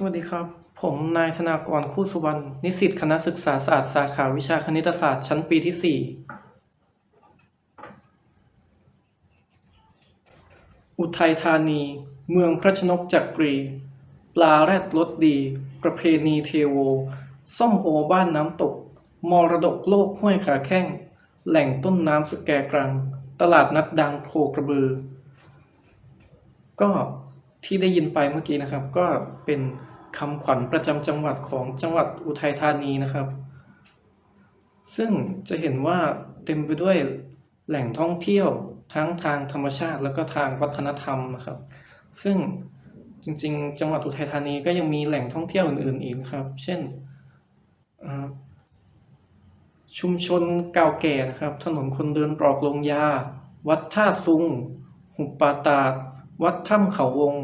สวัสดีครับ ผมนายธนากรคู่สุวรรณนิสิตคณะศึกษาศาสตร์สาขาวิชาคณิตศาสตร์ชั้นปีที่ 4 อุทัยธานี เมืองพระชนกจักรี ปลาแรดรสดี ประเพณีเทโว ส้มโอบ้านน้ำตก มรดกโลกห้วยขาแข้ง แหล่งต้นน้ำสแกกรัง ตลาดนัดดังโคกระบือ ก็ ที่ได้ยินไปเมื่อกี้นะครับ ก็เป็นคำขวัญประจำจังหวัดของจังหวัดอุทัยธานีนะครับ ซึ่งจะเห็นว่าเต็มไปด้วยแหล่งท่องเที่ยวทั้งทางธรรมชาติแล้วก็ทางวัฒนธรรมนะครับ ซึ่งจริงๆ จังหวัดอุทัยธานีก็ยังมีแหล่งท่องเที่ยวอื่นๆอีกครับ เช่นชุมชนเก่าแก่นะครับ ถนนคนเดินปลอกลงยา วัดท่าซุง หุบป่าตาด วัดถ้ำเขาวง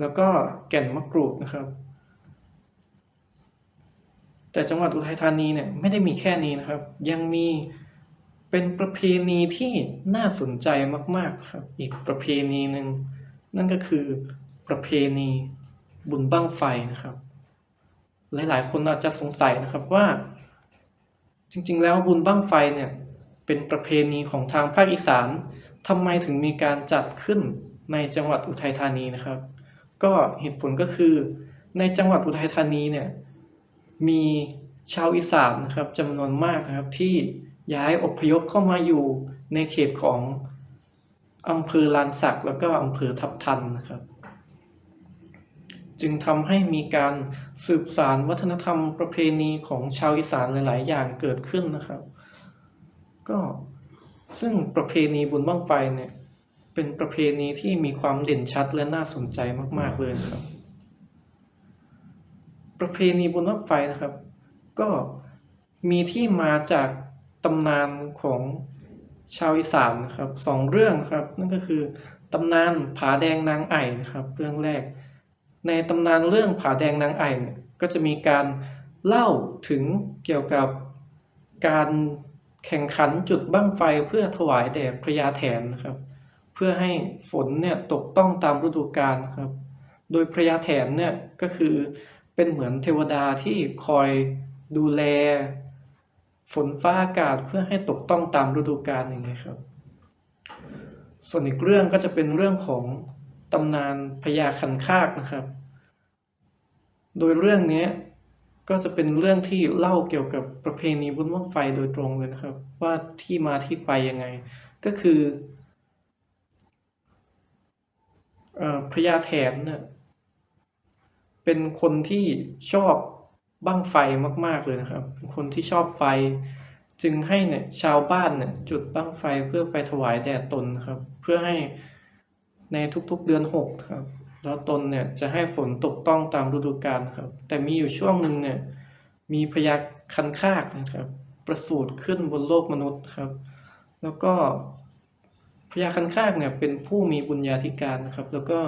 แล้วก็แก่นมะกรูดนะครับ แต่จังหวัดอุทัยธานีเนี่ยไม่ได้มีแค่นี้นะครับ ยังมีเป็นประเพณีที่น่าสนใจมาก ๆ ครับ อีกประเพณีหนึ่งนั่นก็คือประเพณีบุญบั้งไฟนะครับ หลาย ๆ คนอาจจะสงสัยนะครับว่า จริง ๆ แล้วบุญบั้งไฟเนี่ยเป็นประเพณีของทางภาคอีสานทำไมถึงมีการจัดขึ้น ในจังหวัดอุทัยธานีนะครับ ก็เหตุผลก็คือในจังหวัดอุทัยธานีเนี่ยมีชาวอีสานนะครับจำนวนมากนะครับที่ย้ายอพยพเข้ามาอยู่ในเขตของอำเภอลานสักแล้วก็อำเภอทับทันนะครับ จึงทำให้มีการสืบสานวัฒนธรรมประเพณีของชาวอีสานหลาย ๆ อย่างเกิดขึ้นนะครับ ก็ซึ่งประเพณีบุญบั้งไฟเนี่ย เป็นประเพณีที่มีความเด่นชัดและน่าสนใจมาก ๆเลยนะครับ ประเพณีบุญบั้งไฟนะครับ ก็มีที่มาจากตำนานของชาวอีสานนะครับสองเรื่องครับ นั่นก็คือตำนานผาแดงนางไอ่นะครับ เรื่องแรก ในตำนานเรื่องผาแดงนางไอ่เนี่ยก็จะมีการเล่าถึงเกี่ยวกับการแข่งขันจุดบั้งไฟเพื่อถวายแด่พระยาแถนนะครับ เพื่อให้ฝนเนี่ยตกต้องตามฤดูกาลครับ โดยพระยาแถนเนี่ยก็คือเป็นเหมือนเทวดาที่คอยดูแล ฝนฟ้าอากาศเพื่อให้ตกต้องตามฤดูกาลอย่างเงี้ครับ ส่วนอีกเรื่องก็จะเป็นเรื่องของตำนานพญาคันคากนะครับ โดยเรื่องนี้ก็จะเป็นเรื่องที่เล่าเกี่ยวกับประเพณีบุญบั้งไฟโดยตรงเลยนะครับ ว่าที่มาที่ไปยังไง ก็คือ เอ่อพญาแถนเนี่ยเป็นคนที่ชอบบั้งไฟมาก ๆเลยนะครับ เป็นคนที่ชอบไฟ จึงให้เนี่ยชาวบ้านเนี่ยจุดบั้งไฟเพื่อไปถวายแด่ตนครับ เพื่อให้ในทุกๆเดือนหกครับ แล้วตนเนี่ยจะให้ฝนตกต้องตามฤดูกาลครับ แต่มีอยู่ช่วงหนึ่งเนี่ยมีพญาคันคากนะครับ ประสูติขึ้นบนโลกมนุษย์ครับ แล้วก็ พญาคันคากเนี่ยเป็นผู้มีบุญญาธิการนะครับ แล้วก็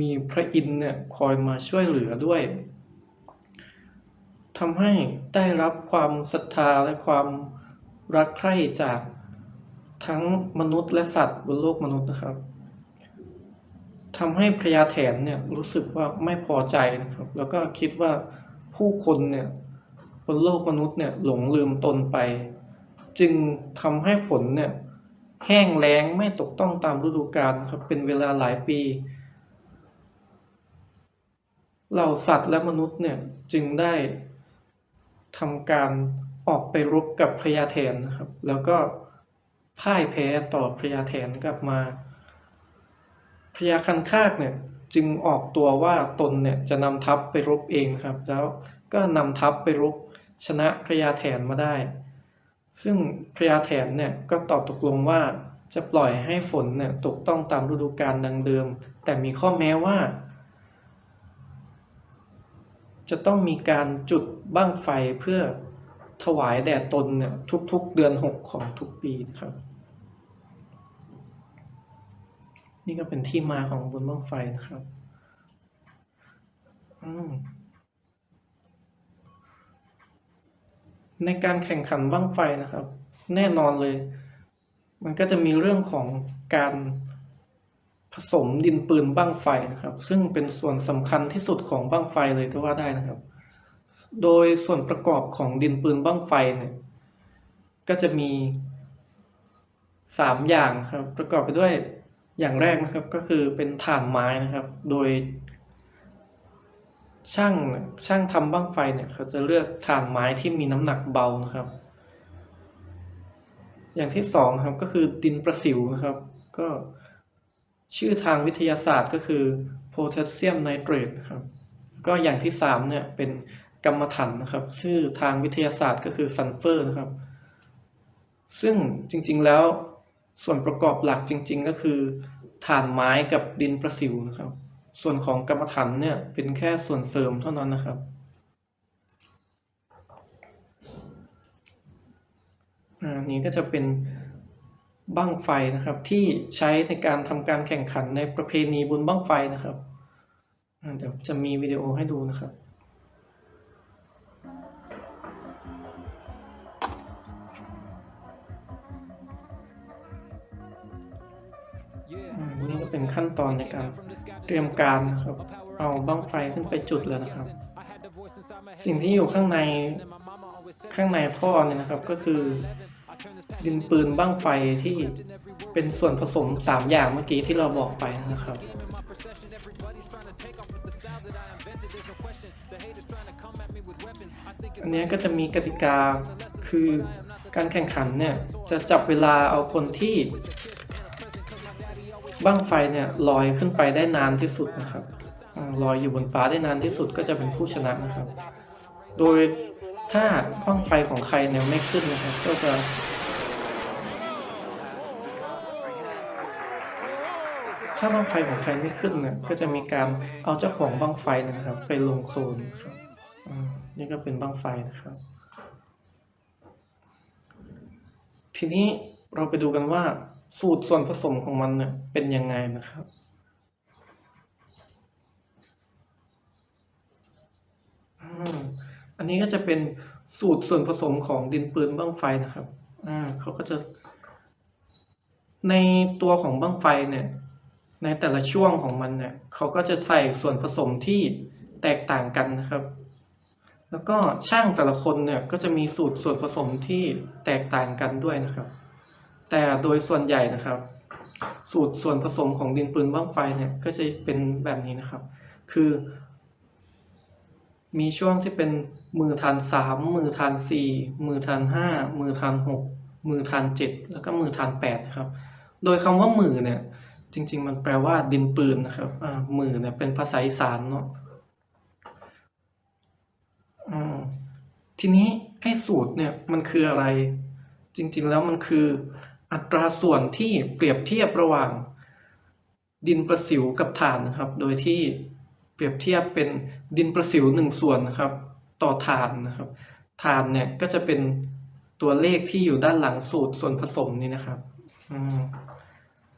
มีพระอินทร์เนี่ยคอยมาช่วยเหลือด้วยทำให้ได้รับความศรัทธาและความรักใคร่จากทั้งมนุษย์และสัตว์บนโลกมนุษย์นะครับทำให้พระยาแถนเนี่ยรู้สึกว่าไม่พอใจนะครับ แล้วก็คิดว่าผู้คนเนี่ยบนโลกมนุษย์เนี่ยหลงลืมตนไป จึงทำให้ฝนเนี่ย แห้งแล้งไม่ตกต้องตามฤดูกาลครับเป็นเวลาหลายปีเหล่าสัตว์และมนุษย์เนี่ยจึงได้ทำการออกไปรบกับพญาแถนนะครับ แล้วก็พ่ายแพ้ต่อพญาแถนกลับมาพญาคันคากเนี่ยจึงออกตัวว่าตนเนี่ยจะนำทัพไปรบเองครับ แล้วก็นำทัพไปรบชนะพญาแถนมาได้ ซึ่งพญาแถนเนี่ยก็ตอบตกลงว่าจะปล่อยให้ฝนเนี่ยตกต้องตามฤดูกาลดังเดิม แต่มีข้อแม้ว่า จะต้องมีการจุดบั้งไฟเพื่อถวายแด่ตนเนี่ยทุกๆเดือนหกของทุกปีครับ นี่ก็เป็นที่มาของบุญบั้งไฟนะครับ อืม ในการแข่งขันบั้งไฟนะครับ แน่นอนเลย มันก็จะมีเรื่องของการผสมดินปืนบั้งไฟนะครับ ซึ่งเป็นส่วนสำคัญที่สุดของบั้งไฟเลยก็ว่าได้นะครับ โดยส่วนประกอบของดินปืนบั้งไฟเนี่ยก็จะมีสามอย่างครับ ประกอบไปด้วยอย่างแรกนะครับก็คือเป็นถ่านไม้นะครับ โดย ช่างช่างทำบั้งไฟเนี่ยเขาจะเลือกถ่านไม้ที่มีน้ำหนักเบานะครับ อย่างที่สองครับก็คือดินประสิวนะครับ ก็ชื่อทางวิทยาศาสตร์ก็คือโพแทสเซียมไนเตรตนะครับ ก็อย่างที่สามเนี่ยเป็นกรรมถันนะครับ ชื่อทางวิทยาศาสตร์ก็คือซัลเฟอร์นะครับ ซึ่งจริงๆแล้วส่วนประกอบหลักจริง ๆ ก็คือถ่านไม้กับดินประสิวนะครับ ส่วนของกรรมฐานเนี่ยเป็นแค่ส่วนเสริมเท่านั้นนะครับ อันนี้ก็จะเป็นบั้งไฟนะครับ ที่ใช้ในการทำการแข่งขันในประเพณีบุญบั้งไฟนะครับอ่าเดี๋ยวจะมีวิดีโอให้ดูนะครับ อืมนี่ก็เป็นขั้นตอนในการเตรียมการนะครับเอาบั้งไฟขึ้นไปจุดแล้วนะครับ สิ่งที่อยู่ข้างในข้างในท่อเนี่ยนะครับก็คือดินปืนบั้งไฟที่เป็นส่วนผสมสามอย่างเมื่อกี้ที่เราบอกไปนะครับ อันนี้ก็จะมีกติกาคือการแข่งขันเนี่ย จะจับเวลาเอาคนที่ บั้งไฟเนี่ยลอยขึ้นไปได้นานที่สุดนะครับลอยอยู่บนฟ้าได้นานที่สุดก็จะเป็นผู้ชนะนะครับ โดยถ้าบั้งไฟของใครเนี่ยไม่ขึ้นนะครับ ก็จะถ้าบั้งไฟของใครไม่ขึ้นเนี่ยก็จะมีการเอาเจ้าของบั้งไฟนะครับ ไปลงโซนครับนี่ก็เป็นบั้งไฟนะครับ ทีนี้เราไปดูกันว่า สูตรส่วนผสมของมันเนี่ยเป็นยังไงนะครับ อันนี้ก็จะเป็นสูตรส่วนผสมของดินปืนบั้งไฟนะครับ อ่าเขาก็จะ ในตัวของบั้งไฟเนี่ย ในแต่ละช่วงของมันเนี่ยเขาก็จะใส่ส่วนผสมที่แตกต่างกันนะครับ แล้วก็ช่างแต่ละคนเนี่ยก็จะมีสูตรส่วนผสมที่แตกต่างกันด้วยนะครับ แต่โดยส่วนใหญ่นะครับ สูตรส่วนผสมของดินปืนบ้างไฟเนี่ยก็จะเป็นแบบนี้นะครับ คือ มีช่วงที่เป็นมือทานสามมือทานสี่มือทานห้ามือทานหกมือทานเจ็ดแล้วก็มือทานแปดนะครับ โดยคำว่ามือเนี่ยจริง ๆ มันแปลว่าดินปืนนะครับมือเนี่ยเป็นภาษาอีสานเนาะทีนี้ไอ้สูตรเนี่ยมันคืออะไร จริง ๆ แล้วมันคือ อัตราส่วนที่เปรียบเทียบระหว่าง ดินประสิวกับถ่านนะครับ โดยที่เปรียบเทียบเป็นดินประสิวหนึ่งส่วนนะครับ ต่อถ่านนะครับถ่านเนี่ยก็จะเป็นตัวเลขที่อยู่ด้านหลังสูตรส่วนผสมนี่นะครับ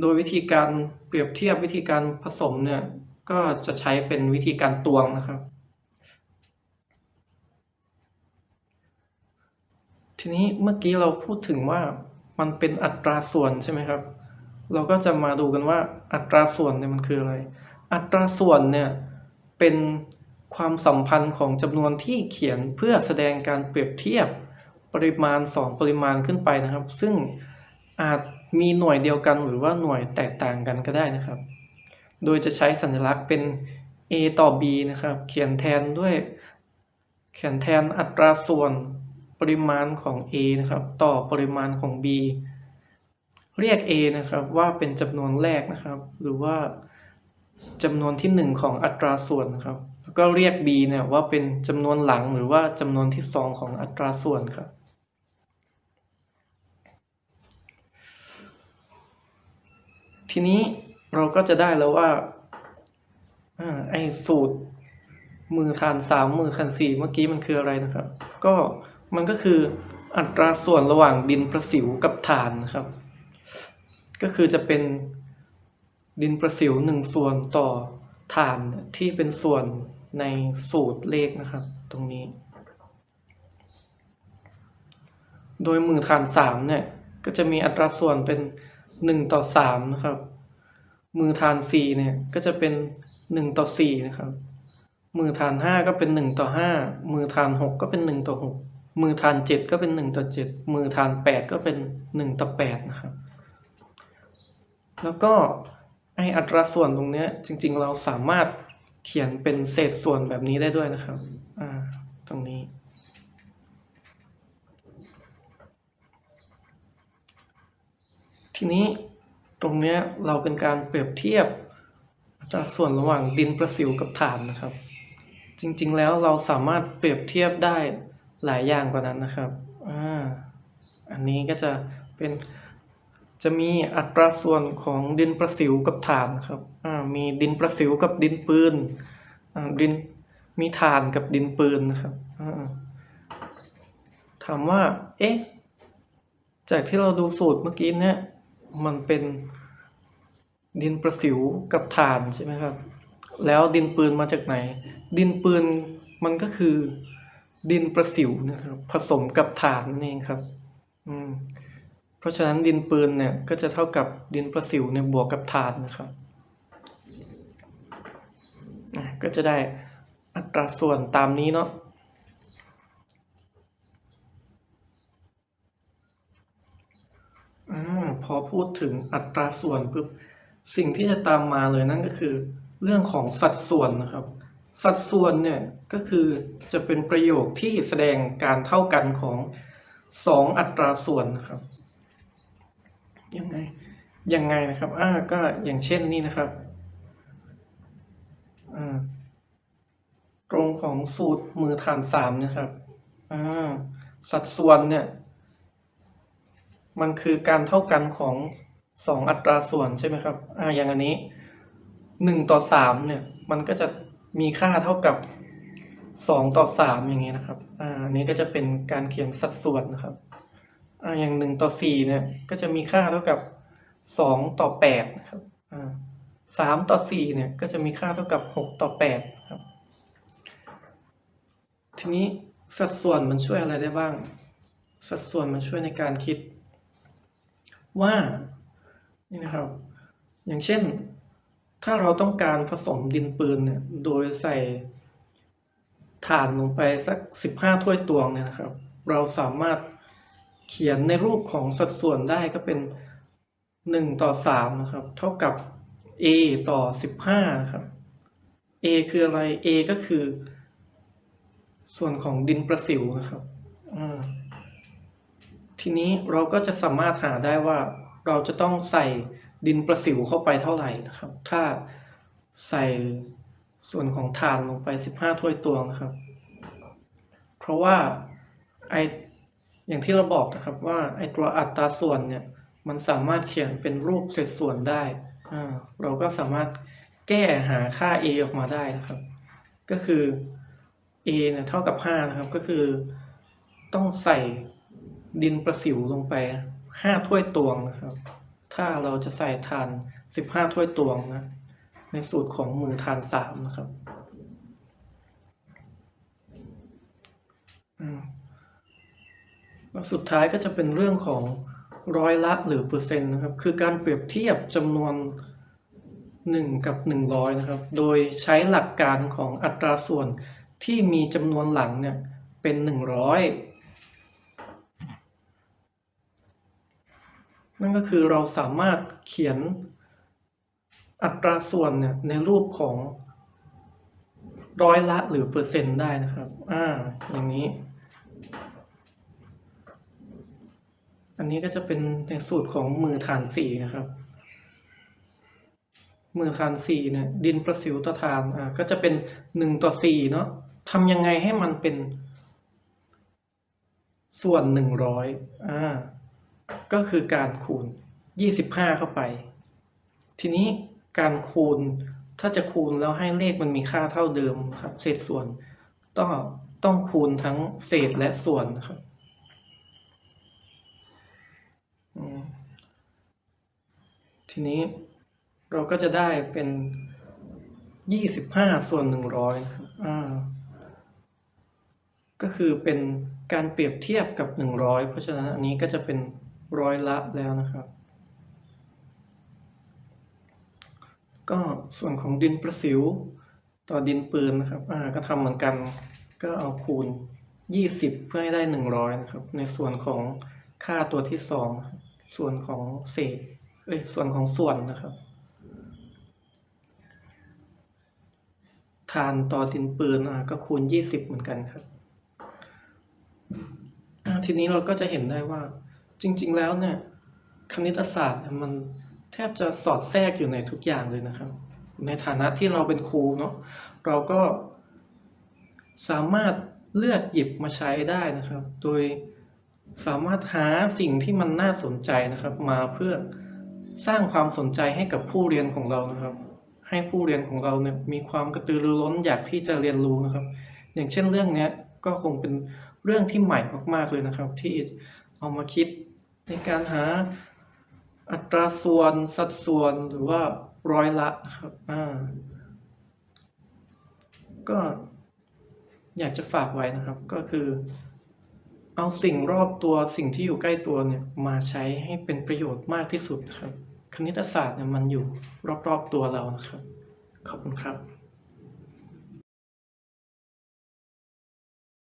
โดยวิธีการเปรียบเทียบวิธีการผสมเนี่ยก็จะใช้เป็นวิธีการตวงนะครับ ทีนี้เมื่อกี้เราพูดถึงว่า มันเป็นอัตราส่วนใช่ไหมครับ เราก็จะมาดูกันว่าอัตราส่วนเนี่ยมันคืออะไร อัตราส่วนเนี่ยเป็นความสัมพันธ์ของจำนวนที่เขียนเพื่อแสดงการเปรียบเทียบปริมาณสองปริมาณขึ้นไปนะครับ ซึ่งอาจมีหน่วยเดียวกันหรือว่าหน่วยแตกต่างกันก็ได้นะครับ โดยจะใช้สัญลักษณ์เป็น a ต่อ b นะครับ เขียนแทนด้วย เขียนแทนอัตราส่วน ปริมาณของ a นะครับต่อปริมาณของ b เรียก a นะครับว่าเป็นจำนวนแรกนะครับ หรือว่าจำนวนที่หนึ่งของอัตราส่วนนะครับ แล้วก็เรียก b เนี่ยว่าเป็นจำนวนหลังหรือว่าจำนวนที่สองของอัตราส่วนครับทีนี้เราก็จะได้แล้วว่าอ่าไอ้สูตรมือทานสามมือทานสี่เมื่อกี้มันคืออะไรนะครับ ก็ มันก็คืออัตราส่วนระหว่างดินประสิวกับถ่านนะครับ ก็คือจะเป็นดินประสิวหนึ่งส่วนต่อถ่านที่เป็นส่วนในสูตรเลขนะครับ ตรงนี้ โดยมือฐานสามเนี่ยก็จะมีอัตราส่วนเป็นหนึ่งต่อสามนะครับ มือฐาน4เนี่ยก็จะเป็น1ต่อ4นะครับ มือฐาน5ก็เป็น1ต่อ5มือฐาน6ก็เป็น1ต่อ6 มือฐาน7ก็เป็น1ต่อ7มือฐาน8ก็เป็น1ต่อ8นะครับแล้วก็ไออัตราส่วนตรงเนี้ยจริงๆ เราสามารถเขียนเป็นเศษส่วนแบบนี้ได้ด้วยนะครับอ่าตรงนี้ทีนี้ตรงเนี้ยเราเป็นการเปรียบเทียบอัตราส่วนระหว่างดินประสิวกับถ่านนะครับ จริงๆแล้วเราสามารถเปรียบเทียบได้ หลายอย่างกว่านั้นนะครับอ่าอันนี้ก็จะเป็นจะมีอัตราส่วนของดินประสิวกับถ่านครับอ่ามีดินประสิวกับดินปืนอ่าดินมีถ่านกับดินปืนนะครับอ่าถามว่า เอ๊ะ จากที่เราดูสูตรเมื่อกี้เนี่ย มันเป็นดินประสิวกับถ่านใช่ไหมครับ แล้วดินปืนมาจากไหน ดินปืนมันก็คือ ดินประสิวนะครับ ผสมกับถ่านนั่นเองครับอืมเพราะฉะนั้นดินปืนเนี่ยก็จะเท่ากับดินประสิวเนี่ยบวกกับถ่านนะครับก็จะได้อัตราส่วนตามนี้เนาะอพอพูดถึงอัตราส่วนปุ๊บสิ่งที่จะตามมาเลยนั่นก็คือ เรื่องของสัดส่วนนะครับ สัดส่วนเนี่ยก็คือจะเป็นประโยคที่แสดงการเท่ากันของสองอัตราส่วนนะครับยังไงยังไงนะครับอ่าก็อย่างเช่นนี่นะครับอ่าตรงของสูตรมือฐานสามนะครับอ่าสัดส่วนเนี่ย มันคือการเท่ากันของสองอัตราส่วนใช่ไหมครับอ่าอย่างอันนี้หนึ่งต่อสามเนี่ย มันก็จะ มีค่าเท่ากับสองต่อสามอย่างเงี้ยนะครับ อ่าอันนี้ก็จะเป็นการเขียนสัดส่วนนะครับ อ่าอย่างหนึ่งต่อสี่เนี่ย ก็จะมีค่าเท่ากับสองต่อแปดนะครับ อ่าสามต่อสี่เนี่ยก็จะมีค่าเท่ากับหกต่อแปดครับ ทีนี้สัดส่วนมันช่วยอะไรได้บ้าง สัดส่วนมันช่วยในการคิดว่านี่นะครับ อย่างเช่น ถ้าเราต้องการผสมดินปืนเนี่ย โดยใส่ถ่านลงไปสักสิบห้าถ้วยตวงเนี่ยนะครับ เราสามารถเขียนในรูปของสัดส่วนได้ก็เป็นหนึ่งต่อสามนะครับ เท่ากับ a ต่อสิบห้าครับ a คืออะไร a ก็คือ ส่วนของดินประสิวนะครับทีนี้เราก็จะสามารถหาได้ว่าเราจะต้องใส่ ดินประสิวเข้าไปเท่าไหร่นะครับ ถ้าใส่ส่วนของถ่านลงไป 15 ถ้วยตวงนะครับ เพราะว่าไออย่างที่เราบอกนะครับว่าไอตัวอัตราส่วนเนี่ยมันสามารถเขียนเป็นรูปเศษส่วนได้อเราก็สามารถแก้หาค่า a ออกมาได้นะครับ ก็คือ a เนี่ยเท่ากับ 5 นะครับ ก็คือต้องใส่ดินประสิวลงไป 5 ถ้วยตวงนะครับ ถ้าเราจะใส่ทาน 15 ถ้วยตวงนะ ในสูตรของมือทาน 3 นะครับแล้วสุดท้ายก็จะเป็นเรื่องของร้อยละหรือเปอร์เซ็นต์นะครับ คือการเปรียบเทียบจำนวน 1 กับ 100 นะครับ โดยใช้หลักการของอัตราส่วนที่มีจำนวนหลังเนี่ยเป็น 100 นั่นก็คือเราสามารถเขียนอัตราส่วนเนี่ยในรูปของร้อยละหรือเปอร์เซ็นต์ได้นะครับ อ่า อย่างนี้ อันนี้ก็จะเป็นในสูตรของมือฐานสี่นะครับ มือฐานสี่เนี่ย ดินประสิวต่อฐาน อ่า ก็จะเป็นหนึ่งต่อสี่เนาะทำยังไงให้มันเป็นส่วนหนึ่งร้อยอ่า ก็คือการคูณ 25 เข้าไป ทีนี้การคูณถ้าจะคูณแล้วให้เลขมันมีค่าเท่าเดิมครับ เศษส่วนต้องต้องคูณทั้งเศษและส่วนนะครับทีนี้เราก็จะได้เป็น25ส่วน100นะครับอ่าก็คือเป็นการเปรียบเทียบกับ100เพราะฉะนั้นอันนี้ก็จะเป็น ร้อยละแล้วนะครับ ก็ส่วนของดินประสิวต่อดินปืนนะครับอ่าก็ทำเหมือนกัน ก็เอาคูณยี่สิบเพื่อให้ได้หนึ่งร้อยนะครับ ในส่วนของค่าตัวที่สองส่วนของเศษเอ้ยส่วนของส่วนนะครับฐานต่อดินปืนอ่าก็คูณยี่สิบเหมือนกันครับ ทีนี้เราก็จะเห็นได้ว่า จริง ๆ แล้วเนี่ยคณิตศาสตร์มันแทบจะสอดแทรกอยู่ในทุกอย่างเลยนะครับ ในฐานะที่เราเป็นครูเนาะเราก็สามารถเลือกหยิบมาใช้ได้นะครับ โดยสามารถหาสิ่งที่มันน่าสนใจนะครับ มาเพื่อสร้างความสนใจให้กับผู้เรียนของเรานะครับ ให้ผู้เรียนของเราเนี่ยมีความกระตือรือร้นอยากที่จะเรียนรู้นะครับ อย่างเช่นเรื่องนี้ก็คงเป็นเรื่องที่ใหม่มากๆเลยนะครับ ที่เอามาคิด ในการหาอัตราส่วนสัดส่วนหรือว่าร้อยละนะครับอ่าก็อยากจะฝากไว้นะครับก็คือ เอาสิ่งรอบตัวสิ่งที่อยู่ใกล้ตัวเนี่ยมาใช้ให้เป็นประโยชน์มากที่สุดนะครับ คณิตศาสตร์เนี่ยมันอยู่รอบๆตัวเรานะครับ ขอบคุณครับ